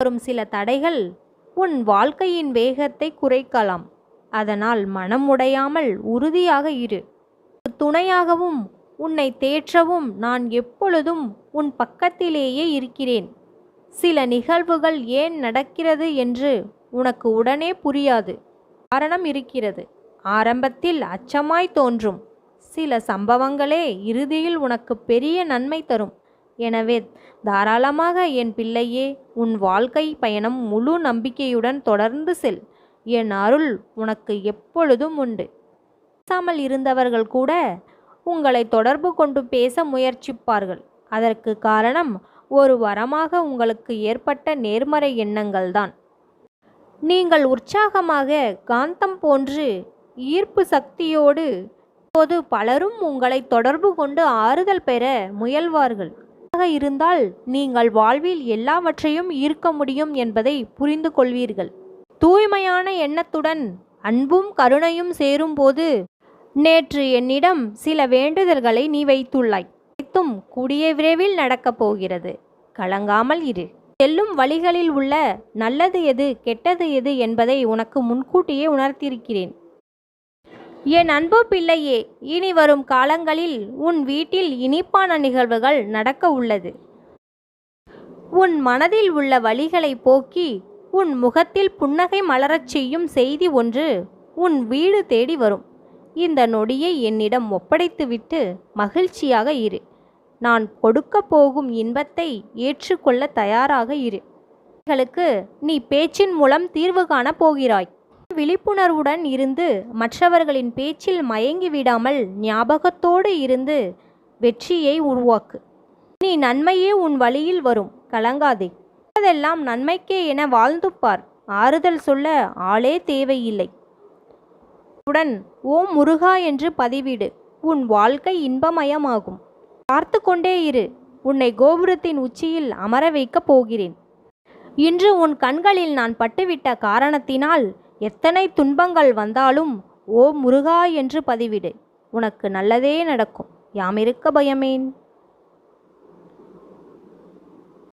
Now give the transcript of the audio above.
வரும் சில தடைகள் உன் வாழ்க்கையின் வேகத்தை குறைக்கலாம். அதனால் மனம் உடையாமல் உறுதியாக இரு. துணையாகவும் உன்னை தேற்றவும் நான் எப்பொழுதும் உன் பக்கத்திலேயே இருக்கிறேன். சில நிகழ்வுகள் ஏன் நடக்கிறது என்று உனக்கு உடனே புரியாது. காரணம் இருக்கிறது. ஆரம்பத்தில் அச்சமாய் தோன்றும். சில சம்பவங்களே இறுதியில் உனக்கு பெரிய நன்மை தரும். எனவே தாராளமாக என் பிள்ளையே உன் வாழ்க்கை பயணம் முழு நம்பிக்கையுடன் தொடர்ந்து செல். என் அருள் உனக்கு எப்பொழுதும் உண்டு. பேசாமல் இருந்தவர்கள் கூட உங்களை தொடர்பு கொண்டு பேச முயற்சிப்பார்கள். அதற்கு காரணம் ஒரு வரமாக உங்களுக்கு ஏற்பட்ட நேர்மறை எண்ணங்கள்தான் நீங்கள் உற்சாகமாக காந்தம் போன்று ஈர்ப்பு சக்தியோடு இப்போது பலரும் உங்களை தொடர்பு கொண்டு ஆறுதல் பெற முயல்வார்கள். ஆக இருந்தால் நீங்கள் வாழ்வில் எல்லாவற்றையும் ஈர்க்க முடியும் என்பதை புரிந்து கொள்வீர்கள் தூய்மையான எண்ணத்துடன் அன்பும் கருணையும் சேரும்போது நேற்று என்னிடம் சில வேண்டுதல்களை நீ வைத்துள்ளாய். அனைத்தும் கூடிய விரைவில் நடக்கப் போகிறது. கலங்காமல் இரு. செல்லும் வழிகளில் உள்ள நல்லது எது கெட்டது எது என்பதை உனக்கு முன்கூட்டியே உணர்த்தியிருக்கிறேன் என் அன்பு பிள்ளையே இனி வரும் காலங்களில் உன் வீட்டில் இனிப்பான நிகழ்வுகள் நடக்க உள்ளது. உன் மனதில் உள்ள வழிகளை போக்கி உன் முகத்தில் புன்னகை மலரச் செய்யும் செய்தி ஒன்று உன் வீடு தேடி வரும். இந்த நொடியை என்னிடம் ஒப்படைத்துவிட்டு மகிழ்ச்சியாக இரு. நான் கொடுக்க போகும் இன்பத்தை ஏற்றுக்கொள்ள தயாராக இரு. நீ பேச்சின் மூலம் தீர்வு காணப் போகிறாய். விழிப்புணர்வுடன் இருந்து மற்றவர்களின் பேச்சில் மயங்கி விடாமல் ஞாபகத்தோடு இருந்து வெற்றியை உருவாக்கு. நீ நன்மையே உன் வழியில் வரும். கலங்காதே. அதெல்லாம் நன்மைக்கே என வாழ்ந்து பார் ஆறுதல் சொல்ல ஆளே தேவையில்லை. உடன் ஓம் முருகா என்று பதிவிடு. உன் வாழ்க்கை இன்பமயமாகும். பார்த்து கொண்டே இரு. உன்னை கோபுரத்தின் உச்சியில் அமர வைக்கப் போகிறேன். இன்று உன் கண்களில் நான் பட்டுவிட்ட காரணத்தினால் எத்தனை துன்பங்கள் வந்தாலும் ஓ முருகா என்று பதிவிடு. உனக்கு நல்லதே நடக்கும். யாமிருக்க பயமேன்.